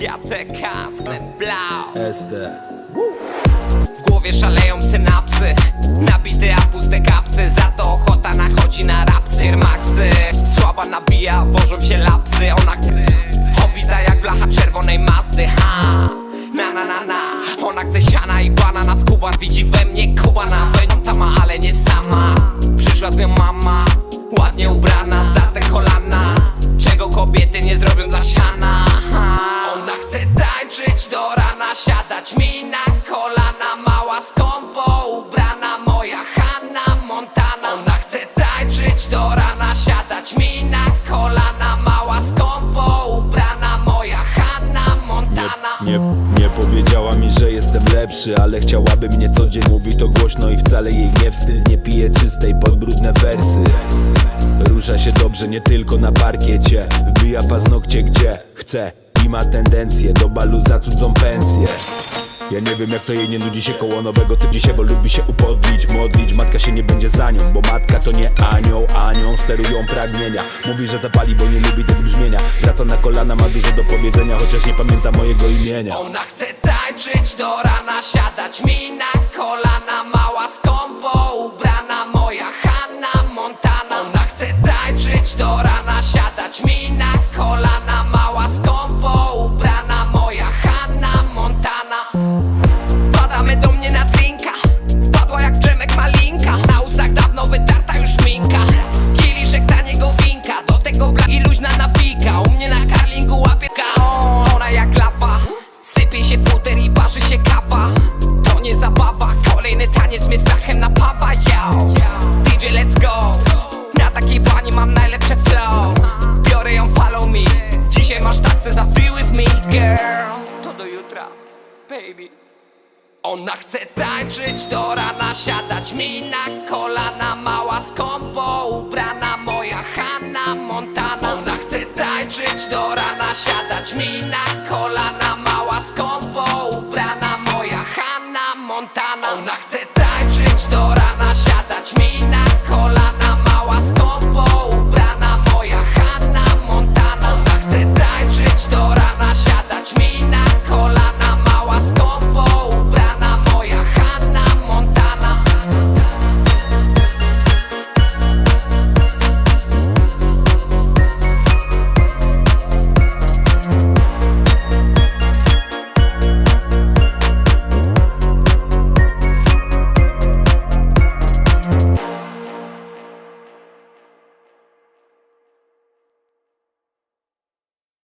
Jacek Kask, blau. ST W głowie szaleją synapsy. Nabite a puste kapsy. Za to ochota nachodzi na rapsy Maxy. Słaba nawija, wożą się lapsy. Ona chce Hobita jak blacha czerwonej Mazdy Ha! Na na na na. Ona chce siana i banana. Z Kuban Widzi we mnie Kubana. Będą tama, ale nie sama. Przyszła z nią mama tańczyć do rana Siadać mi na kolana. Mała skąpo ubrana Moja Hanna Montana. Ona chce tańczyć do rana Siadać mi na kolana. Mała skąpo ubrana Moja Hanna Montana. Nie, nie powiedziała mi, że jestem lepszy Ale chciałaby mnie co dzień. Mówi to głośno i wcale jej nie wstyd. Nie pije czystej pod brudne wersy. Rusza się dobrze nie tylko na parkiecie. Wbija paznokcie gdzie chce ma tendencję do balu za cudzą pensję. Ja nie wiem jak to jej nie nudzi się koło nowego typu się, bo lubi się upodlić, modlić. Matka się nie będzie za nią, bo matka to nie anioł. Anią sterują pragnienia. Mówi, że zapali, bo nie lubi tego brzmienia. Wraca na kolana, ma dużo do powiedzenia Chociaż nie pamięta mojego imienia. Ona chce tańczyć do rana, siadać mi na kolana. Mała skąpo Taniec mnie strachem napawa, yo. DJ let's go. Na takiej bani mam najlepsze flow. Biorę ją, follow me. Dzisiaj masz taksę za free with me, girl. To do jutra, baby. Ona chce tańczyć do rana, siadać mi na kolana. Mała skąpo ubrana, moja Hanna Montana. Ona chce tańczyć do rana, siadać mi na kolana. Mała skąpo ubrana, moja Hanna Montana. Ona chce